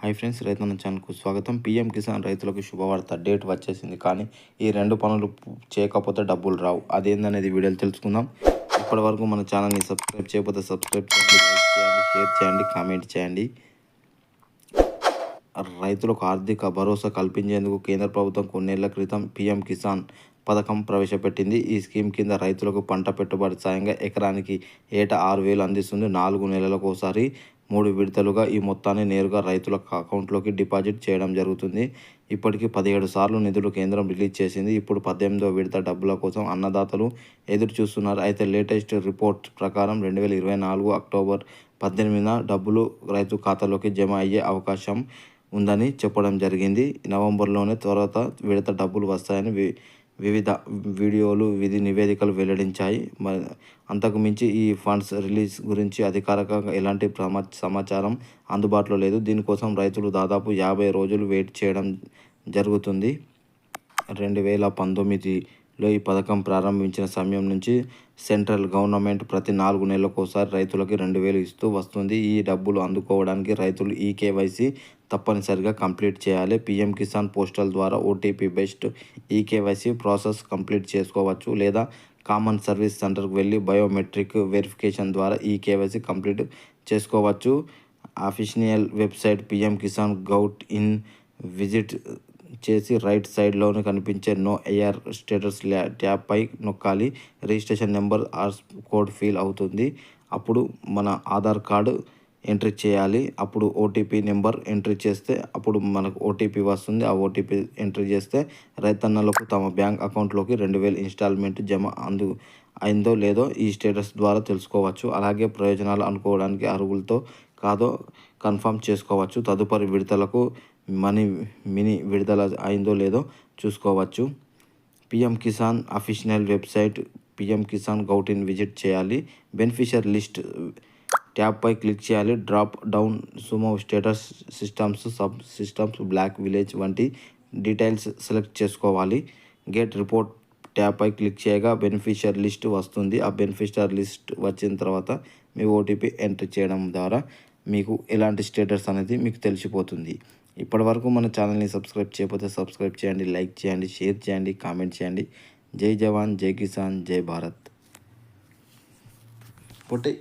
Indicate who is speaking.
Speaker 1: Hi friends రైతన్న ఛానల్కు స్వాగతం. పీఎం కిసాన్ రైతులకు శుభవార్త. డేట్ వచ్చేసింది కానీ ఈ రెండు పనులు చేయకపోతే డబ్బులు రావు. అదేందనేది వీడియోలు తెలుసుకుందాం. ఇప్పటి వరకు మన ఛానల్ని సబ్స్క్రైబ్ చేయకపోతే సబ్స్క్రైబ్ చేయండి లైక్ చేయండి షేర్ చేయండి కామెంట్ చేయండి. రైతులకు ఆర్థిక భరోసా కల్పించేందుకు కేంద్ర ప్రభుత్వం కొన్నేళ్ళ క్రితం పీఎం కిసాన్ పథకం ప్రవేశపెట్టింది. ఈ స్కీమ్ కింద రైతులకు పంట పెట్టుబడి సాయంగా ఎకరానికి ఏటా ఆరు వేలు అందిస్తుంది. నాలుగు నెలలకు ఒకసారి మూడు విడతలుగా ఈ మొత్తాన్ని నేరుగా రైతుల అకౌంట్లోకి డిపాజిట్ చేయడం జరుగుతుంది. ఇప్పటికీ పదిహేడు సార్లు నిధులు కేంద్రం రిలీజ్ చేసింది. ఇప్పుడు పద్దెనిమిదో విడత డబ్బుల కోసం అన్నదాతలు ఎదురు చూస్తున్నారు అయితే లేటెస్ట్ రిపోర్ట్ ప్రకారం రెండు వేల ఇరవై నాలుగు అక్టోబర్ పద్దెనిమిదిన డబ్బులు రైతు ఖాతాలోకి జమ అయ్యే అవకాశం ఉందని చెప్పడం జరిగింది. నవంబర్లోనే తర్వాత విడత డబ్బులు వస్తాయని వి వివిధ వీడియోలు విధి నివేదికలు వెల్లడించాయి. మరి అంతకు మించి ఈ ఫండ్స్ రిలీజ్ గురించి అధికారికంగా ఎలాంటి సమాచారం అందుబాటులో లేదు. దీనికోసం రైతులు దాదాపు యాభై రోజులు వెయిట్ చేయడం జరుగుతుంది. రెండు వేల పంతొమ్మిది లో ఈ పథకం ప్రారంభించిన సమయం నుంచి సెంట్రల్ గవర్నమెంట్ ప్రతి నాలుగు నెలలకోసారి రైతులకి రెండు వేలు ఇస్తూ వస్తుంది. ఈ డబ్బులు అందుకోవడానికి రైతులు ఈ కేవైసీ తప్పనిసరిగా కంప్లీట్ చేయాలి. పిఎం కిసాన్ పోస్టల్ ద్వారా OTP based e KYC process complete చేసుకోవచ్చు లేదా కామన్ సర్వీస్ సెంటర్కి వెళ్ళి బయోమెట్రిక్ వెరిఫికేషన్ ద్వారా ఈ కేవైసీ కంప్లీట్ చేసుకోవచ్చు. Official website PM Kisan gov in visit చేసి రైట్ సైడ్లోనే కనిపించే నో ఎయిర్ స్టేటస్ ట్యాబ్పై నొక్కాలి. Registration number or code fill అవుతుంది. అప్పుడు మన ఆధార్ కార్డు ఎంట్రీ చేయాలి. అప్పుడు ఓటీపీ నెంబర్ ఎంట్రీ చేస్తే అప్పుడు మనకు ఓటీపీ వస్తుంది. ఆ ఓటీపీ ఎంట్రీ చేస్తే రైతన్నలకు తమ బ్యాంక్ అకౌంట్లోకి రెండు వేలు ఇన్స్టాల్మెంట్ జమ అందు అయిందో లేదో ఈ స్టేటస్ ద్వారా తెలుసుకోవచ్చు. అలాగే ప్రయోజనాలు అనుకోవడానికి అర్హులతో కాదో కన్ఫర్మ్ చేసుకోవచ్చు. తదుపరి విడతలకు మనీ మినీ విడుదల అయిందో లేదో చూసుకోవచ్చు. PM Kisan official website PM Kisan గౌటిన్ visit చేయాలి. బెనిఫిషియర్ లిస్ట్ ట్యాబ్పై క్లిక్ చేయాలి. Drop down Sumo status systems sub systems block village వంటి డీటెయిల్స్ సెలెక్ట్ చేసుకోవాలి. గెట్ రిపోర్ట్ ట్యాబ్పై క్లిక్ చేయగా బెనిఫిషియర్ లిస్ట్ వస్తుంది. ఆ బెనిఫిషియర్ లిస్ట్ వచ్చిన తర్వాత మీ ఓటీపీ ఎంటర్ చేయడం ద్వారా మీకు ఎలాంటి స్టేటస్ అనేది మీకు తెలిసిపోతుంది. ఇప్పటివరకు మన ఛానల్ని సబ్స్క్రైబ్ చేయకపోతే సబ్స్క్రైబ్ చేయండి లైక్ చేయండి షేర్ చేయండి కామెంట్ చేయండి. జై జవాన్ జై కిసాన్ జై భారత్. ఒకటి